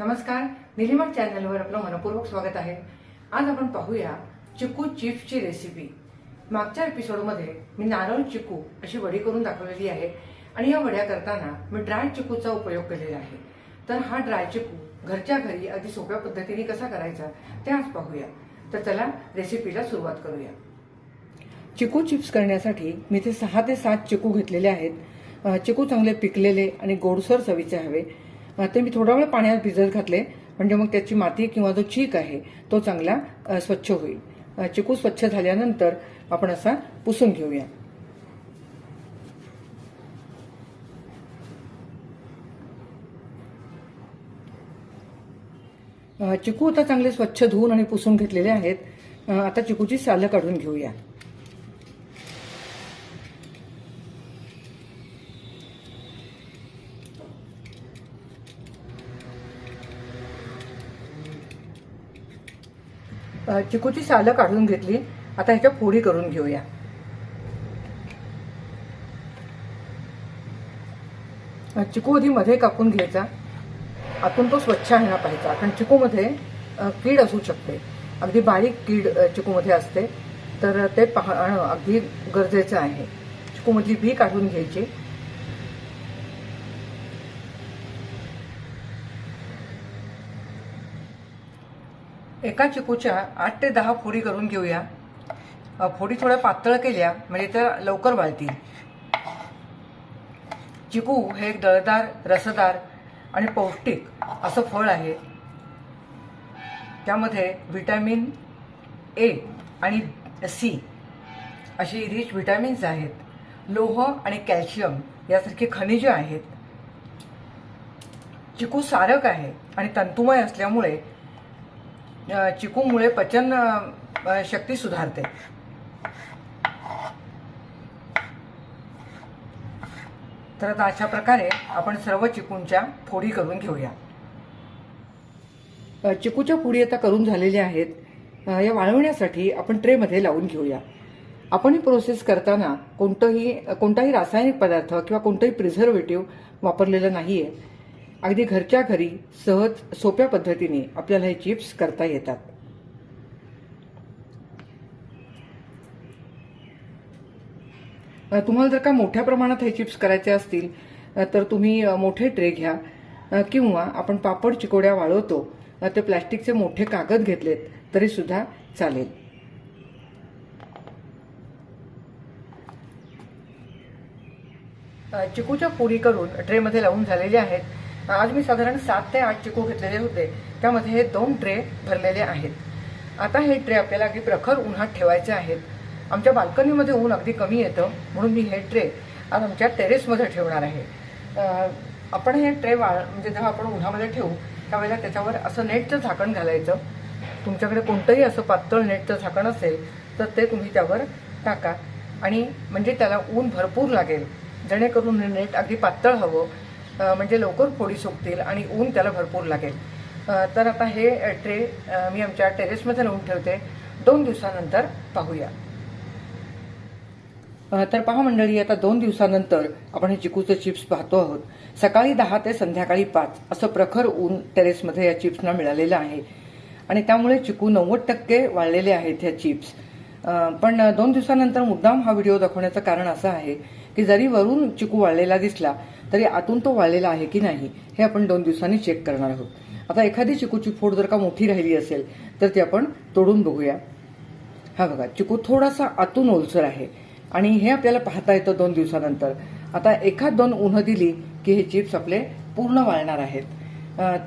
नमस्कार निलिमा चॅनलवर आपलं मनपूर्वक स्वागत आहे. आज आपण पाहूया चिकू चिप्सची रेसिपी मागच्या एपिसोडमध्ये मी नारळ चिकू अशी वडी करून दाखवलेली आहे आणि या वड्या करताना मी ड्राय चिकूचा उपयोग केलेला आहे. तर हा ड्राय चिकू घरच्या घरी अगदी सोप्या पद्धतीने कसा करायचा ते आज पाहूया. तर चला रेसिपीला सुरुवात करूया. चिकू चिप्स करण्यासाठी मी ते सहा ते सात चिकू घेतलेले आहेत. चिकू चांगले पिकलेले आणि गोडसर चवीचे हवे. ते मी थोडा वेळ पाण्यात भिजत घातले म्हणजे मग त्याची माती किंवा जो चीक आहे तो चांगला स्वच्छ होईल. चिकू स्वच्छ झाल्यानंतर आपण असा पुसून घेऊया. चिकू आता चांगले स्वच्छ धुवून आणि पुसून घेतलेले आहेत. आता चिकूची सालं काढून घेऊया. चिकूची सालं काढून घेतली. आता ह्याच्या फोडी करून घेऊया. चिकू आधी मध्ये कापून घ्यायचा. आतून तो स्वच्छ आहे ना पाहिजे कारण चिकूमध्ये कीड असू शकते. अगदी बारीक कीड चिकूमध्ये असते. तर ते पाहणं अगदी गरजेचं आहे. चिकूमधली बी काढून घ्यायची. एका चिकूच्या आठ ते दहा फोडी करून घेऊया. फोडी थोड्या पातळ केल्या म्हणजे त्या लवकर वाळतील. चिकू हे एक दळदार रसदार आणि पौष्टिक असं फळ आहे. त्यामध्ये व्हिटॅमिन ए आणि सी अशी रिच व्हिटॅमिन्स आहेत. लोह आणि कॅल्शियम यासारखी खनिजे आहेत. चिकू सारक आहे आणि तंतुमय असल्यामुळे चिकूमुळे पचन शक्ती सुधारते. तर आता अशा प्रकारे आपण सर्व चिकूंच्या फोडी करून घेऊया. चिकूच्या फोडी आता करून झालेल्या आहेत. या वाळवण्यासाठी आपण ट्रेमध्ये लावून घेऊया. आपण ही प्रोसेस करताना कोणतंही कोणताही रासायनिक पदार्थ किंवा कोणतंही प्रिझर्वेटिव्ह वापरलेलं नाही आहे अगदी घरच्या घरी सहज सोप्या पद्धतीने आपल्याला हे चिप्स करता येतात. तुम्हाला जर का मोठ्या प्रमाणात हे चिप्स करायचे असतील तर तुम्ही मोठे ट्रे घ्या किंवा आपण पापड चिकोड्या वाळवतो ते प्लॅस्टिकचे मोठे कागद घेतलेत तरी सुद्धा चालेल. चिकूच्या पुरी करून ट्रेमध्ये लावून झालेले आहेत. आज मी साधारण सात ते आठ चिकू घेतलेले होते. त्यामध्ये हे दोन ट्रे भरलेले आहेत. आता हे ट्रे आपल्याला अगदी प्रखर उन्हात ठेवायचे आहेत. आमच्या बाल्कनीमध्ये ऊन अगदी कमी येतं म्हणून मी हे ट्रे आज आमच्या टेरेसमध्ये ठेवणार आहे. आपण हे ट्रे वाळ म्हणजे जेव्हा आपण उन्हामध्ये ठेवू त्यावेळेला त्याच्यावर असं नेटचं झाकण घालायचं. तुमच्याकडे कोणतंही असं पातळ नेटचं झाकण असेल तर ते तुम्ही त्यावर टाका. आणि म्हणजे त्याला ऊन भरपूर लागेल. जेणेकरून हे नेट अगदी पातळ हवं. म्हणजे लवकर फोडी सुकतील आणि ऊन त्याला भरपूर लागेल. तर आता हे ट्रे मी आमच्या टेरेसमध्ये लावून ठेवते. दोन दिवसानंतर पाहूया. तर पहा मंडळी आता दोन दिवसानंतर आपण हे चिकूचे चिप्स पाहतो आहोत. सकाळी दहा ते संध्याकाळी पाच असं प्रखर ऊन टेरेसमध्ये या चिप्सना मिळालेलं आहे. आणि त्यामुळे चिकू नव्वद टक्के वाळलेले आहेत ह्या चिप्स. पण दोन दिवसानंतर मुद्दाम हा व्हिडिओ दाखवण्याचं कारण असं आहे की जरी वरून चिकू वाळलेला दिसला तरी आतून तो वाळलेला आहे की नाही हे आपण दोन दिवसांनी चेक करणार आहोत. आता एखादी चिकूची फोड जर का मोठी राहिली असेल तर ती आपण तोडून बघूया. हा बघा चिकू थोडासा आतून ओलसर आहे आणि हे आपल्याला पाहता येतं दोन दिवसानंतर. आता एखाद दोन उन्हं दिली की हे चिप्स आपले पूर्ण वाळणार आहेत.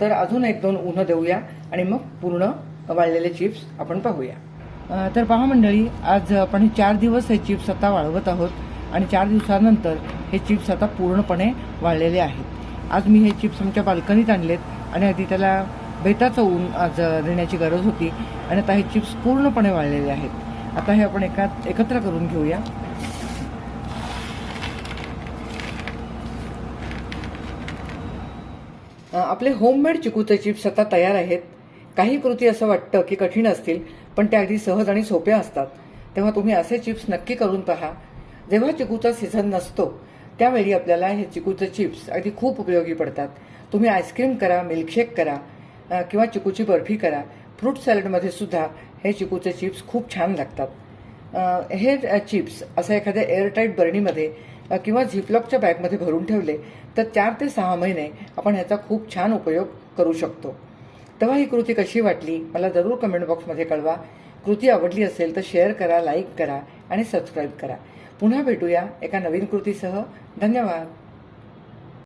तर अजून एक दोन उन्हं देऊया आणि मग पूर्ण वाळलेले चिप्स आपण पाहूया. तर पहा मंडळी आज आपण चार दिवस हे चिप्स आता वाळवत आहोत. आणि चार दिवसानंतर हे चिप्स आता पूर्णपणे वाळलेले आहेत. आज मी हे चिप्स आमच्या बाल्कनीत आणलेत आणि आधी त्याला बेताचं ऊन आज देण्याची गरज होती आणि आता हे चिप्स पूर्णपणे वाळलेले आहेत. आता हे आपण एका एकत्र करून घेऊया. आपले होममेड चिकूचे चिप्स आता तयार आहेत. काही कृती असं वाटतं की कठीण असतील पण त्या अगदी सहज आणि सोप्या असतात. तेव्हा तुम्ही असे चिप्स नक्की करून पहा. जेव्हा चिकूचा सीझन नसतो त्यावेळी आपल्याला हे चिकूचे चिप्स अगदी खूप उपयोगी पडतात. तुम्ही आईस्क्रीम करा मिल्कशेक करा किंवा चिकूची बर्फी करा. फ्रूट सॅलडमध्ये सुद्धा हे चिकूचे चिप्स खूप छान लागतात. हे चिप्स असं एखाद्या एअरटाईट बर्नीमध्ये किंवा झिपलॉकच्या बॅगमध्ये भरून ठेवले तर चार ते सहा महिने आपण ह्याचा खूप छान उपयोग करू शकतो. तेव्हा ही कृती कशी वाटली मला जरूर कमेंट बॉक्समध्ये कळवा. कृती आवडली असेल तर शेअर करा लाईक करा आणि सबस्क्राईब करा. पुन्हा भेटूया एका नवीन कृतीसह. धन्यवाद.